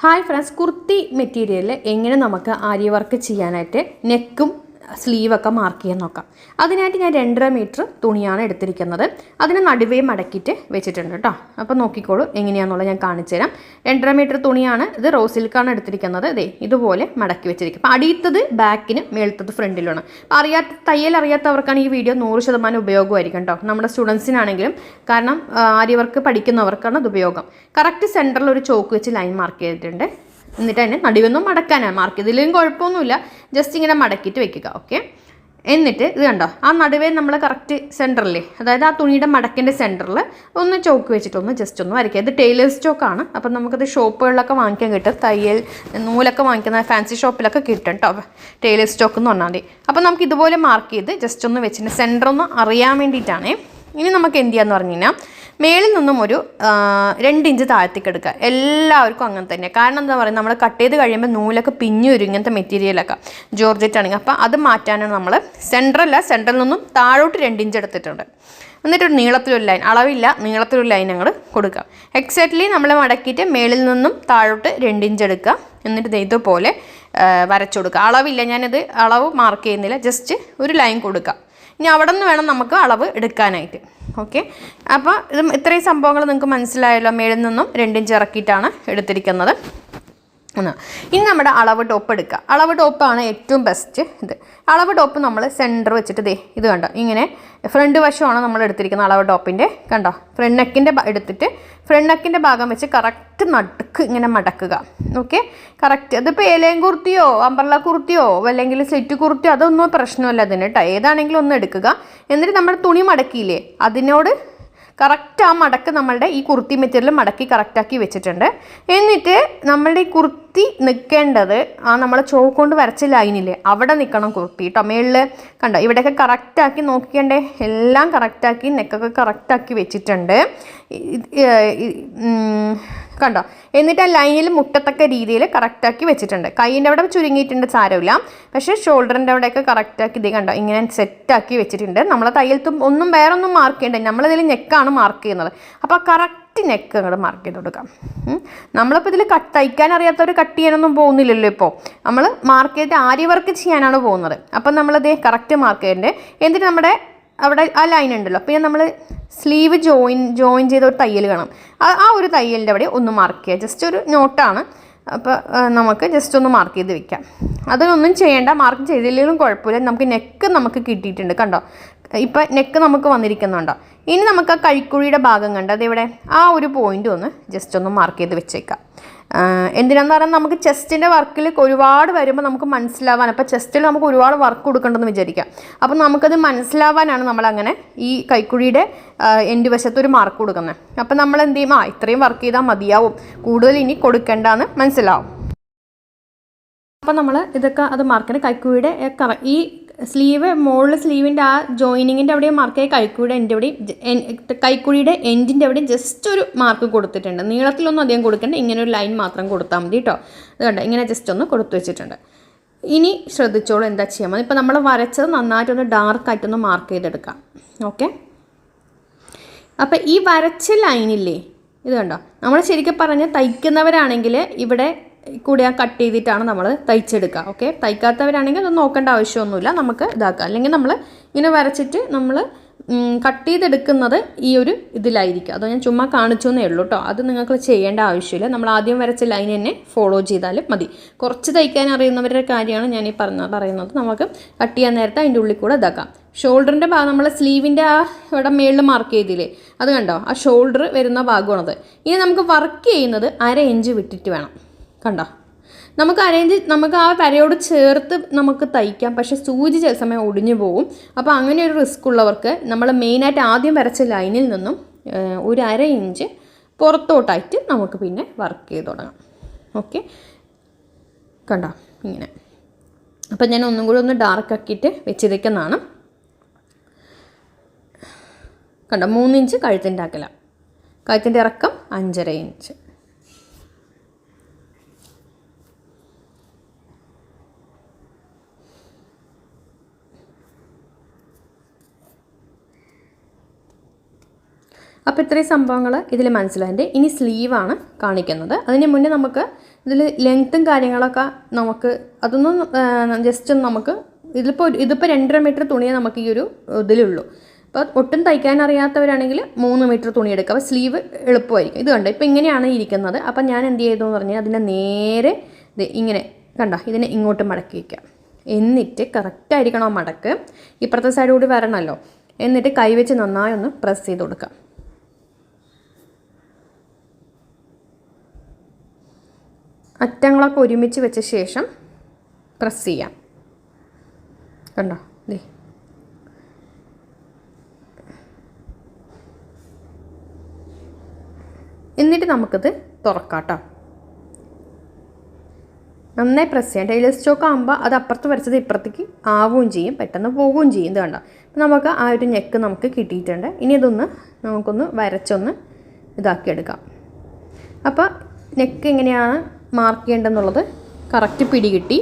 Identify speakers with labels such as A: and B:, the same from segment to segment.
A: Hi friends kurti മെറ്റീരിയലിൽ എങ്ങനെ നമുക്ക് ആര്യ വർക്ക് ചെയ്യാനായിട്ട് നെക്കും സ്ലീവൊക്കെ മാർക്ക് ചെയ്യാൻ നോക്കാം. അതിനായിട്ട് ഞാൻ രണ്ടര മീറ്റർ തുണിയാണ് എടുത്തിരിക്കുന്നത്. അതിന് നടുവേ മടക്കിയിട്ട് വെച്ചിട്ടുണ്ട് കേട്ടോ. അപ്പോൾ നോക്കിക്കോളൂ എങ്ങനെയാണെന്നുള്ളത് ഞാൻ കാണിച്ചു തരാം. രണ്ടര മീറ്റർ തുണിയാണ് ഇത് റോ സിൽക്കാണ് എടുത്തിരിക്കുന്നത്. ഇതേ ഇതുപോലെ മടക്കി വെച്ചിരിക്കും. അപ്പോൾ അടിയത്തത് ബാക്കിന് മേളത്തത് ഫ്രണ്ടിലുമാണ്. അപ്പോൾ അറിയാത്ത തയ്യൽ അറിയാത്തവർക്കാണ് ഈ വീഡിയോ നൂറ് ശതമാനം ഉപയോഗമായിരിക്കും കേട്ടോ. നമ്മുടെ സ്റ്റുഡൻസിനാണെങ്കിലും കാരണം ആര്യവർക്ക് പഠിക്കുന്നവർക്കാണ് അത് ഉപയോഗം. കറക്റ്റ് സെന്ററിൽ ഒരു ചോക്ക് വെച്ച് ലൈൻ മാർക്ക് ചെയ്തിട്ടുണ്ട്. എന്നിട്ട് അതിനെ നടുവൊന്നും മടക്കാനാണ് മാർക്ക് ഇതിലും കുഴപ്പമൊന്നുമില്ല. ജസ്റ്റ് ഇങ്ങനെ മടക്കിയിട്ട് വെക്കുക ഓക്കെ എന്നിട്ട് ഇത് കണ്ടോ ആ നടുവേ നമ്മൾ കറക്റ്റ് സെന്ററിൽ അതായത് ആ തുണിയുടെ മടക്കിന്റെ സെന്ററിൽ ഒന്ന് ചോക്ക് വെച്ചിട്ടൊന്ന് ജസ്റ്റ് ഒന്ന് വരയ്ക്കുക. ഇത് ടൈലേഴ്സ് ചോക്കാണ് അപ്പം നമുക്കത് ഷോപ്പുകളിലൊക്കെ വാങ്ങിക്കാൻ കിട്ടും. തയ്യൽ നൂലൊക്കെ വാങ്ങിക്കുന്ന ഫാൻസി ഷോപ്പിലൊക്കെ കിട്ടും കേട്ടോ ടൈലേഴ്സ് ചോക്ക് എന്ന് പറഞ്ഞാൽ മതി. അപ്പം നമുക്ക് ഇതുപോലെ മാർക്ക് ചെയ്ത് ജസ്റ്റ് ഒന്ന് വെച്ചിട്ട് സെന്റർ ഒന്ന് അറിയാൻ വേണ്ടിയിട്ടാണേ. ഇനി നമുക്ക് എന്ത് ചെയ്യാന്ന് പറഞ്ഞു കഴിഞ്ഞാൽ മേളിൽ നിന്നും ഒരു രണ്ട് ഇഞ്ച് താഴത്തേക്ക് എടുക്കുക. എല്ലാവർക്കും അങ്ങനെ തന്നെ. കാരണം എന്താ പറയുക നമ്മൾ കട്ട് ചെയ്ത് കഴിയുമ്പോൾ നൂലൊക്കെ പിഞ്ഞു വരും ഇങ്ങനത്തെ മെറ്റീരിയലൊക്കെ ജോർജറ്റ് ആണെങ്കിൽ. അപ്പോൾ അത് മാറ്റാനാണ് നമ്മൾ സെൻട്രല്ല സെൻട്രൽ നിന്നും താഴോട്ട് രണ്ട് ഇഞ്ച് എടുത്തിട്ടുണ്ട്. എന്നിട്ട് ഒരു നീളത്തിലൊരു ലൈൻ അളവില്ല നീളത്തിലൊരു ലൈൻ ഞങ്ങൾ കൊടുക്കുക. എക്സാക്ട്ലി നമ്മൾ മടക്കിയിട്ട് മേളിൽ നിന്നും താഴോട്ട് രണ്ട് ഇഞ്ച് എടുക്കുക. എന്നിട്ട് ഇതുപോലെ വരച്ചു കൊടുക്കുക. അളവില്ല ഞാനത് അളവ് മാർക്ക് ചെയ്യുന്നില്ല. ജസ്റ്റ് ഒരു ലൈൻ കൊടുക്കുക. ഇനി അവിടെ നിന്ന് വേണം നമുക്ക് അളവ് എടുക്കാനായിട്ട്. ഓക്കെ അപ്പോൾ ഇത് ഇത്രയും സംഭവങ്ങൾ നിങ്ങൾക്ക് മനസ്സിലായല്ലോ. മേളിൽ നിന്നും രണ്ടിഞ്ച് ഇറക്കിയിട്ടാണ് എടുത്തിരിക്കുന്നത്. ഇനി നമ്മുടെ അളവ് ടോപ്പ് എടുക്കുക. അളവ് ടോപ്പാണ് ഏറ്റവും ബെസ്റ്റ് ഇത് അളവ് ടോപ്പ് നമ്മൾ സെന്റർ വെച്ചിട്ട് ദേ ഇത് കണ്ടോ? ഇങ്ങനെ ഫ്രണ്ട് വശമാണ് നമ്മൾ എടുത്തിരിക്കുന്നത് അളവ് ടോപ്പിന്റെ. കണ്ടോ? ഫ്രണ്ട് നെക്കിന്റെ എടുത്തിട്ട് ഫ്രണ്ട് നെക്കിന്റെ ഭാഗം വെച്ച് കറക്റ്റ് നടുക്ക് ഇങ്ങനെ മടക്കുക. ഓക്കെ കറക്റ്റ് അതിപ്പോൾ ഏലയും കുർത്തിയോ അമ്പർല കുർത്തിയോ അല്ലെങ്കിൽ സെറ്റ് കുർത്തിയോ അതൊന്നും പ്രശ്നമല്ല അതിന് കേട്ടോ ഏതാണെങ്കിലും ഒന്ന് എടുക്കുക. എന്നിട്ട് നമ്മൾ തുണി മടക്കിയില്ലേ? അതിനോട് കറക്റ്റ് ആ മടക്ക് നമ്മളുടെ ഈ കുർത്തി മെറ്റീരിയൽ മടക്കി കറക്റ്റാക്കി വെച്ചിട്ടുണ്ട്. എന്നിട്ട് നമ്മളുടെ ഈ കുർത്തി നിൽക്കേണ്ടത് ആ നമ്മൾ ചോക്ക് കൊണ്ട് വരച്ച ലൈനില്ലേ അവിടെ നിൽക്കണം കുർത്തി കേട്ടോ മേളിൽ കണ്ടോ ഇവിടെയൊക്കെ കറക്റ്റാക്കി നോക്കിക്കണ്ടേ? എല്ലാം കറക്റ്റാക്കി നെക്കൊക്കെ കറക്റ്റാക്കി വെച്ചിട്ടുണ്ട്. കണ്ടോ? എന്നിട്ട് ആ ലൈനിൽ മുട്ടത്തക്ക രീതിയിൽ കറക്റ്റാക്കി വെച്ചിട്ടുണ്ട്. കൈയിന്റെ അവിടെ ചുരുങ്ങിയിട്ടുണ്ട് സാരമില്ല. പക്ഷേ ഷോൾഡറിന്റെ അവിടെയൊക്കെ കറക്റ്റാക്കി ഇത് കണ്ടോ? ഇങ്ങനെ സെറ്റാക്കി വെച്ചിട്ടുണ്ട്. നമ്മൾ തയ്യൽത്തും ഒന്നും വേറൊന്നും മാർക്ക് ചെയ്യണ്ട. നമ്മളിതിൽ നെക്കാണ് മാർക്ക് ചെയ്യുന്നത്. അപ്പോൾ കറക്റ്റ് നെക്ക് അങ്ങോട്ട് മാർക്ക് ചെയ്ത് കൊടുക്കാം. നമ്മളിപ്പോൾ ഇതിൽ കട്ട് തയ്ക്കാൻ അറിയാത്തവർ കട്ട് ചെയ്യാനൊന്നും പോകുന്നില്ലല്ലോ ഇപ്പോൾ. നമ്മൾ മാർക്ക് ചെയ്തിട്ട് ആര്യ വർക്ക് ചെയ്യാനാണ് പോകുന്നത്. അപ്പം നമ്മളിത് കറക്റ്റ് മാർക്ക് ചെയ്യേണ്ടത് എന്നിട്ട് നമ്മുടെ അവിടെ ആ ലൈൻ ഉണ്ടല്ലോ. പിന്നെ നമ്മൾ സ്ലീവ് ജോയിൻ ജോയിൻ ചെയ്ത ഒരു തയ്യൽ കാണാം. ആ ഒരു തയ്യലിന്റെ അവിടെ ഒന്ന് മാർക്ക് ചെയ്യുക. ജസ്റ്റ് ഒരു നോട്ടാണ് അപ്പോൾ നമുക്ക് ജസ്റ്റ് ഒന്ന് മാർക്ക് ചെയ്ത് വെക്കാം. അതിനൊന്നും ചെയ്യേണ്ട. മാർക്ക് ചെയ്തില്ലെങ്കിലും കുഴപ്പമില്ല. നമുക്ക് നെക്ക് നമുക്ക് കിട്ടിയിട്ടുണ്ട്. കണ്ടോ? ഇപ്പം നെക്ക് നമുക്ക് വന്നിരിക്കുന്നുണ്ടോ? ഇനി നമുക്ക് ആ കഴിക്കുഴിയുടെ ഭാഗം കണ്ടോ? അതിവിടെ ആ ഒരു പോയിന്റ് ഒന്ന് ജസ്റ്റ് ഒന്ന് മാർക്ക് ചെയ്ത് വെച്ചേക്കാം. എന്തിനാന്ന് പറഞ്ഞാൽ നമുക്ക് ചെസ്റ്റിന്റെ വർക്കിൽ ഒരുപാട് വരുമ്പോൾ നമുക്ക് മനസ്സിലാവാൻ അപ്പോൾ ചെസ്റ്റിൽ നമുക്ക് ഒരുപാട് വർക്ക് കൊടുക്കണ്ടെന്ന് വിചാരിക്കാം. അപ്പോൾ നമുക്കത് മനസ്സിലാവാനാണ് നമ്മളങ്ങനെ ഈ കൈക്കുഴിയുടെ എന്റെ വശത്ത് ഒരു മാർക്ക് കൊടുക്കുന്നത്. അപ്പോൾ നമ്മൾ എന്ത് ചെയ്യും? ആ ഇത്രയും വർക്ക് ചെയ്താൽ മതിയാവും. കൂടുതൽ ഇനി കൊടുക്കേണ്ടെന്ന് മനസ്സിലാവും. അപ്പോൾ നമ്മൾ ഇതൊക്കെ അത് മാർക്കിന് കൈക്കുഴിയുടെ ഈ സ്ലീവ് മുകളിൽ സ്ലീവിന്റെ ആ ജോയിനിങ്ങിന്റെ അവിടെ മാർക്കായി കൈക്കൂടെ എന്റെ അവിടെ കൈക്കൂടിയുടെ എൻഡിന്റെ അവിടെ ജസ്റ്റ് ഒരു മാർക്ക് കൊടുത്തിട്ടുണ്ട്. നീളത്തിലൊന്നും അധികം കൊടുക്കേണ്ട ഇങ്ങനെ ഒരു ലൈൻ മാത്രം കൊടുത്താൽ മതി കേട്ടോ ഇത് കണ്ടോ ഇങ്ങനെ ജസ്റ്റ് ഒന്ന് കൊടുത്തു വെച്ചിട്ടുണ്ട്. ഇനി ശ്രദ്ധിച്ചോളൂ എന്താ ചെയ്യാൻ മതി ഇപ്പോൾ നമ്മൾ വരച്ചത് നന്നായിട്ടൊന്ന് ഡാർക്കായിട്ടൊന്ന് മാർക്ക് ചെയ്തെടുക്കാം. ഓക്കെ അപ്പം ഈ വരച്ച ലൈനില്ലേ ഇത് കണ്ടോ നമ്മൾ ശരിക്കും പറഞ്ഞ് തയ്ക്കുന്നവരാണെങ്കിൽ ഇവിടെ കൂടി ആ കട്ട് ചെയ്തിട്ടാണ് നമ്മൾ തയ്ച്ചെടുക്കുക ഓക്കെ തയ്ക്കാത്തവരാണെങ്കിൽ അത് നോക്കേണ്ട ആവശ്യമൊന്നുമില്ല നമുക്ക് ഇതാക്കാം. അല്ലെങ്കിൽ നമ്മൾ ഇങ്ങനെ വരച്ചിട്ട് നമ്മൾ കട്ട് ചെയ്തെടുക്കുന്നത് ഈ ഒരു ഇതിലായിരിക്കും. അത് ഞാൻ ചുമ്മാ കാണിച്ചു എന്നേ ഉള്ളൂ കേട്ടോ അത് നിങ്ങൾക്ക് ചെയ്യേണ്ട ആവശ്യമില്ല. നമ്മൾ ആദ്യം വരച്ച ലൈൻ തന്നെ ഫോളോ ചെയ്താലും മതി. കുറച്ച് തയ്ക്കാൻ അറിയുന്നവരുടെ കാര്യമാണ് ഞാൻ ഈ പറഞ്ഞ പറയുന്നത്. നമുക്ക് കട്ട് ചെയ്യാൻ നേരത്തെ അതിന്റെ ഉള്ളിൽ കൂടെ ഇതാക്കാം. ഷോൾഡറിന്റെ ഭാഗം നമ്മൾ സ്ലീവിന്റെ ആ ഇവിടെ മേളിൽ മാർക്ക് ചെയ്തില്ലേ? അത് കണ്ടോ? ആ ഷോൾഡർ വരുന്ന ഭാഗമാണത്. ഇനി നമുക്ക് വർക്ക് ചെയ്യുന്നത് അര ഇഞ്ച് വിട്ടിട്ട് വേണം. കണ്ടോ? നമുക്ക് അറേഞ്ച് നമുക്ക് ആ വരയോട് ചേർത്ത് നമുക്ക് തയ്ക്കാം. പക്ഷേ സൂചി ചില സമയം ഒടിഞ്ഞു പോകും അപ്പോൾ അങ്ങനെ ഒരു റിസ്ക് ഉള്ളവർക്ക് നമ്മൾ മെയിനായിട്ട് ആദ്യം വരച്ച ലൈനിൽ നിന്നും ഒരു അര ഇഞ്ച് പുറത്തോട്ടായിട്ട് നമുക്ക് പിന്നെ വർക്ക് ചെയ്ത് തുടങ്ങാം. ഓക്കെ കണ്ടോ? ഇങ്ങനെ. അപ്പം ഞാൻ ഒന്നും കൂടി ഒന്ന് ഡാർക്ക് ആക്കിയിട്ട് വെച്ചിരിക്കുന്നതാണ്. കണ്ടോ? മൂന്നിഞ്ച് കഴുത്തിന്റെ അകല. കഴുത്തിന്റെ ഇറക്കം അഞ്ചര ഇഞ്ച് അപ്പോൾ ഇത്രയും സംഭവങ്ങൾ ഇതിൽ മനസ്സിലായിട്ട് ഇനി സ്ലീവാണ് കാണിക്കുന്നത്. അതിന് മുന്നേ നമുക്ക് ഇതിൽ ലെങ്ത്തും കാര്യങ്ങളൊക്കെ നമുക്ക് അതൊന്നും ജസ്റ്റ് ഒന്ന് നമുക്ക് ഇതിലിപ്പോൾ ഇതിപ്പോൾ രണ്ടര മീറ്റർ തുണിയേ നമുക്ക് ഈ ഒരു ഇതിലുള്ളൂ. അപ്പോൾ ഒട്ടും തയ്ക്കാൻ അറിയാത്തവരാണെങ്കിൽ മൂന്ന് മീറ്റർ തുണി എടുക്കുക. അപ്പോൾ സ്ലീവ് എളുപ്പമായിരിക്കും. ഇത് കണ്ടോ? ഇപ്പോൾ ഇങ്ങനെയാണ് ഇരിക്കുന്നത്. അപ്പോൾ ഞാൻ എന്ത് ചെയ്തു എന്ന് പറഞ്ഞാൽ അതിനെ നേരെ ഇത് ഇങ്ങനെ കണ്ടോ? ഇതിനെ ഇങ്ങോട്ട് മടക്കി വയ്ക്കുക. എന്നിട്ട് കറക്റ്റായിരിക്കണം മടക്ക്. ഇപ്പുറത്തെ സൈഡ് കൂടി വരണമല്ലോ. എന്നിട്ട് കൈവച്ച് നന്നായി ഒന്ന് പ്രസ് ചെയ്ത് കൊടുക്കുക. അറ്റങ്ങളൊക്കെ ഒരുമിച്ച് വെച്ച ശേഷം പ്രസ് ചെയ്യാം. കണ്ടോ? ദേ. എന്നിട്ട് നമുക്കിത് തുറക്കാം കേട്ടോ നന്നായി പ്രസ് ചെയ്യാം. ടൈലർ സ്റ്റോക്ക് ആകുമ്പോൾ അത് അപ്പുറത്ത് വരച്ചത് ഇപ്പുറത്തേക്ക് ആവുകയും ചെയ്യും. പെട്ടെന്ന് പോവുകയും ചെയ്യും. ഇത് കണ്ട? അപ്പം നമുക്ക് ആ ഒരു നെക്ക് നമുക്ക് കിട്ടിയിട്ടുണ്ട്. ഇനി ഇതൊന്ന് നമുക്കൊന്ന് വരച്ചൊന്ന് ഇതാക്കിയെടുക്കാം. അപ്പോൾ നെക്ക് എങ്ങനെയാണ് മാർക്ക് ചെയ്യേണ്ടതെന്നുള്ളത് കറക്റ്റ് പിടികിട്ടി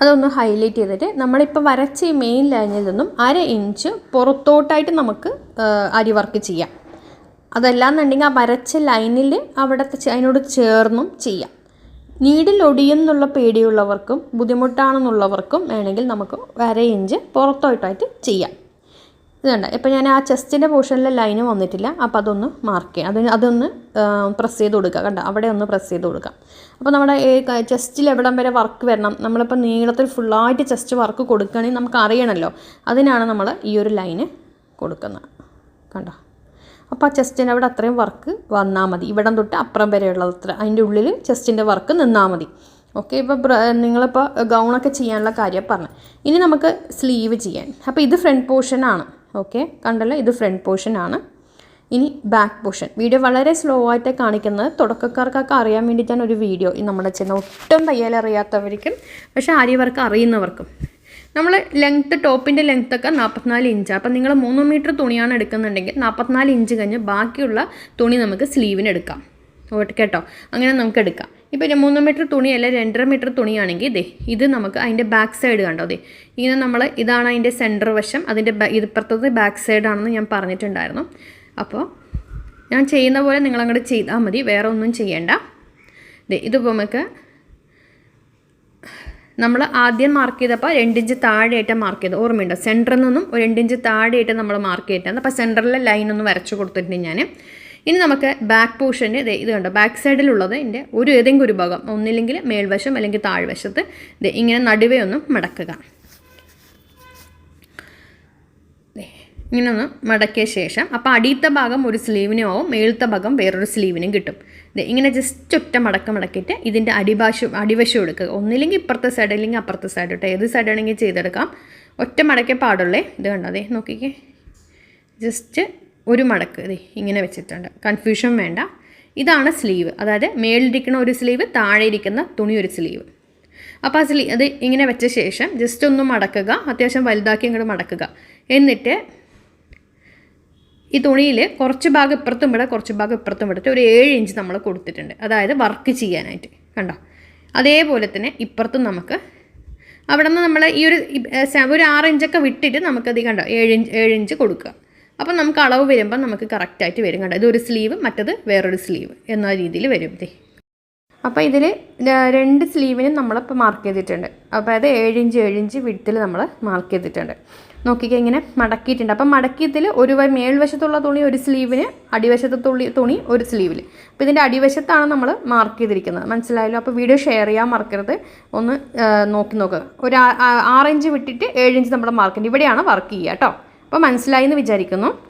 A: അതൊന്ന് ഹൈലൈറ്റ് ചെയ്തിട്ട് നമ്മളിപ്പോൾ വരച്ച ഈ മെയിൻ ലൈനിൽ നിന്നും അര ഇഞ്ച് പുറത്തോട്ടായിട്ട് നമുക്ക് അരി വർക്ക് ചെയ്യാം. അതല്ലാന്നുണ്ടെങ്കിൽ ആ വരച്ച ലൈനിൽ അവിടുത്തെ അതിനോട് ചേർന്നും ചെയ്യാം. നീഡിൽ ഒടിയെന്നുള്ള പേടിയുള്ളവർക്കും ബുദ്ധിമുട്ടാണെന്നുള്ളവർക്കും വേണമെങ്കിൽ നമുക്ക് അര ഇഞ്ച് പുറത്തോട്ടായിട്ട് ചെയ്യാം. ഇത് കണ്ട. ഇപ്പം ഞാൻ ആ ചെസ്റ്റിന്റെ പോർഷനിലെ ലൈന് വന്നിട്ടില്ല. അപ്പോൾ അതൊന്ന് മാർക്ക് ചെയ്യാം. അതിന് അതൊന്ന് പ്രസ് ചെയ്ത് കൊടുക്കുക കണ്ട അവിടെ ഒന്ന് പ്രസ് ചെയ്ത് കൊടുക്കാം. അപ്പോൾ നമ്മുടെ ചെസ്റ്റിൽ എവിടം വരെ വർക്ക് വരണം. നമ്മളിപ്പോൾ നീളത്തിൽ ഫുള്ളായിട്ട് ചെസ്റ്റ് വർക്ക് കൊടുക്കുകയാണെങ്കിൽ നമുക്ക് അറിയണമല്ലോ അതിനാണ് നമ്മൾ ഈ ഒരു ലൈന് കൊടുക്കുന്നത്. കണ്ടോ? അപ്പോൾ ആ ചെസ്റ്റിന്റെ അവിടെ അത്രയും വർക്ക് വന്നാൽ മതി. ഇവിടം തൊട്ട് അപ്പുറം വരെയുള്ളത് അത്ര. അതിന്റെ ഉള്ളിൽ ചെസ്റ്റിന്റെ വർക്ക് നിന്നാൽ മതി. ഓക്കെ ഇപ്പോൾ നിങ്ങളിപ്പോൾ ഗൗണൊക്കെ ചെയ്യാനുള്ള കാര്യം പറഞ്ഞു. ഇനി നമുക്ക് സ്ലീവ് ചെയ്യാൻ. അപ്പോൾ ഇത് ഫ്രണ്ട് പോർഷനാണ് ഓക്കെ കണ്ടല്ലോ ഇത് ഫ്രണ്ട് പോർഷൻ ആണ്. ഇനി ബാക്ക് പോർഷൻ വീഡിയോ വളരെ സ്ലോ ആയിട്ട് കാണിക്കുന്നത് തുടക്കക്കാർക്കൊക്കെ അറിയാൻ വേണ്ടിയിട്ടാണ് ഒരു വീഡിയോ നമ്മുടെ ചെന്ന ഒട്ടും തയ്യൽ അറിയാത്തവർക്കും പക്ഷേ ആര്യവർക്ക് അറിയുന്നവർക്കും. നമ്മൾ ലെങ്ത്ത് ടോപ്പിന്റെ ലെങ്ത്തൊക്കെ നാൽപ്പത്തിനാല് ഇഞ്ച് അപ്പം നിങ്ങൾ മൂന്ന് മീറ്റർ തുണിയാണ് എടുക്കുന്നുണ്ടെങ്കിൽ നാൽപ്പത്തിനാല് ഇഞ്ച് കഴിഞ്ഞ് ബാക്കിയുള്ള തുണി നമുക്ക് സ്ലീവിന് എടുക്കാം. ഓക്കെ കേട്ടോ. അങ്ങനെ നമുക്ക് എടുക്കാം. ഇപ്പോൾ മൂന്ന് മീറ്റർ തുണി തുണിയല്ല രണ്ടര മീറ്റർ തുണിയാണെങ്കിൽ ഇതേ ഇത് നമുക്ക് അതിന്റെ ബാക്ക് സൈഡ് കണ്ടോ അതെ ഇങ്ങനെ നമ്മൾ ഇതാണ് അതിന്റെ സെന്റർ വശം അതിന്റെ ഇപ്പുറത്തത് ബാക്ക് സൈഡാണെന്ന് ഞാൻ പറഞ്ഞിട്ടുണ്ടായിരുന്നു. അപ്പോൾ ഞാൻ ചെയ്യുന്ന പോലെ നിങ്ങൾ അങ്ങോട്ട് ചെയ്താൽ മതി വേറെ ഒന്നും ചെയ്യേണ്ട. ഇതിപ്പോൾ നമുക്ക് നമ്മൾ ആദ്യം മാർക്ക് ചെയ്തപ്പോൾ രണ്ടിഞ്ച് താഴെയായിട്ട് മാർക്ക് ചെയ്തത്. ഓർമ്മയുണ്ടോ? സെന്ററിൽ നിന്നും ഒരു രണ്ടിഞ്ച് താഴെയായിട്ട് നമ്മൾ മാർക്ക് ചെയ്തിട്ടുണ്ട് അപ്പോൾ സെന്ററിലെ ലൈൻ ഒന്ന് വരച്ചു കൊടുത്തിട്ടുണ്ട് ഞാൻ ഇനി നമുക്ക് ബാക്ക് പോർഷന്റെ ഇത് കണ്ടോ ബാക്ക് സൈഡിലുള്ളത് ഇതിന്റെ ഒരു ഏതെങ്കിലും ഒരു ഭാഗം ഒന്നില്ലെങ്കിൽ മേൽവശം അല്ലെങ്കിൽ താഴ്വശത്ത്. ഇത് ഇങ്ങനെ നടുവേ ഒന്ന് മടക്കുക. ദേ, ഇങ്ങനെ ഒന്ന് മടക്കിയ ശേഷം അപ്പോൾ അടിയത്തെ ഭാഗം ഒരു സ്ലീവിനും ആവും മേളത്തെ ഭാഗം വേറൊരു സ്ലീവിനും കിട്ടും. ഇങ്ങനെ ജസ്റ്റ് ഒറ്റ മടക്കം മടക്കിയിട്ട് ഇതിന്റെ അടിഭാഷം അടിവശം എടുക്കുക. ഒന്നില്ലെങ്കിൽ ഇപ്പുറത്തെ സൈഡ് അല്ലെങ്കിൽ അപ്പുറത്തെ സൈഡ് കേട്ടോ ഏത് സൈഡ് ആണെങ്കിൽ ചെയ്തെടുക്കാം. ഒറ്റ മടക്കേ പാടുള്ളേ ഇത് കണ്ടോ നോക്കിക്കേ. ജസ്റ്റ് ഒരു മടക്ക്. ഇത് ഇങ്ങനെ വെച്ചിട്ടുണ്ട്. കൺഫ്യൂഷൻ വേണ്ട. ഇതാണ് സ്ലീവ് അതായത് മേളിലിരിക്കുന്ന ഒരു സ്ലീവ് താഴെ ഇരിക്കുന്ന തുണി ഒരു സ്ലീവ് അപ്പോൾ ആ സ്ലീ അത് ഇങ്ങനെ വെച്ച ശേഷം ജസ്റ്റ് ഒന്ന് മടക്കുക. അത്യാവശ്യം വലുതാക്കി ഇങ്ങോട്ട് മടക്കുക. എന്നിട്ട് ഈ തുണിയിൽ കുറച്ച് ഭാഗം ഇപ്പുറത്തും ഇവിടെ കുറച്ച് ഭാഗം ഇപ്പുറത്തും ഇവിടുത്തെ ഒരു ഏഴ് ഇഞ്ച് നമ്മൾ കൊടുത്തിട്ടുണ്ട്. അതായത് വർക്ക് ചെയ്യാനായിട്ട്. കണ്ടോ? അതേപോലെ തന്നെ ഇപ്പുറത്തും നമുക്ക് അവിടെ നിന്ന് നമ്മൾ ഈ ഒരു ഒരു ആറ് ഇഞ്ചൊക്കെ വിട്ടിട്ട് നമുക്കത് കണ്ടോ ഏഴ് ഇഞ്ച് ഏഴ് ഇഞ്ച് കൊടുക്കുക. അപ്പം നമുക്ക് അളവ് വരുമ്പോൾ നമുക്ക് കറക്റ്റായിട്ട് വരും കണ്ടോ? ഇതൊരു സ്ലീവ് മറ്റത് വേറൊരു സ്ലീവ് എന്ന രീതിയിൽ വരും ഇതേ. അപ്പോൾ ഇതിൽ രണ്ട് സ്ലീവിനും നമ്മളിപ്പോൾ മാർക്ക് ചെയ്തിട്ടുണ്ട്. അപ്പോൾ അത് ഏഴിഞ്ച് ഏഴിഞ്ച് വിടത്തിൽ നമ്മൾ മാർക്ക് ചെയ്തിട്ടുണ്ട്. നോക്കിക്കേ ഇങ്ങനെ മടക്കിയിട്ടുണ്ട്. അപ്പം മടക്കിയതിൽ ഒരു മേൽവശത്തുള്ള തുണി ഒരു സ്ലീവിന് അടിവശത്തെ തുള്ളി തുണി ഒരു സ്ലീവിൽ അപ്പോൾ ഇതിന്റെ അടിവശത്താണ് നമ്മൾ മാർക്ക് ചെയ്തിരിക്കുന്നത്. മനസ്സിലായല്ലോ? അപ്പോൾ വീഡിയോ ഷെയർ ചെയ്യാൻ മറക്കരുത്. ഒന്ന് നോക്കി നോക്കുക ഒരു ആ- ആ- ഇഞ്ച് വിട്ടിട്ട് ഏഴിഞ്ച് നമ്മൾ മാർക്ക് ചെയ്യുന്നത് ഇവിടെയാണ് വർക്ക് ചെയ്യുക കേട്ടോ. അപ്പോൾ മനസ്സിലായി എന്ന് വിചാരിക്കുന്നു.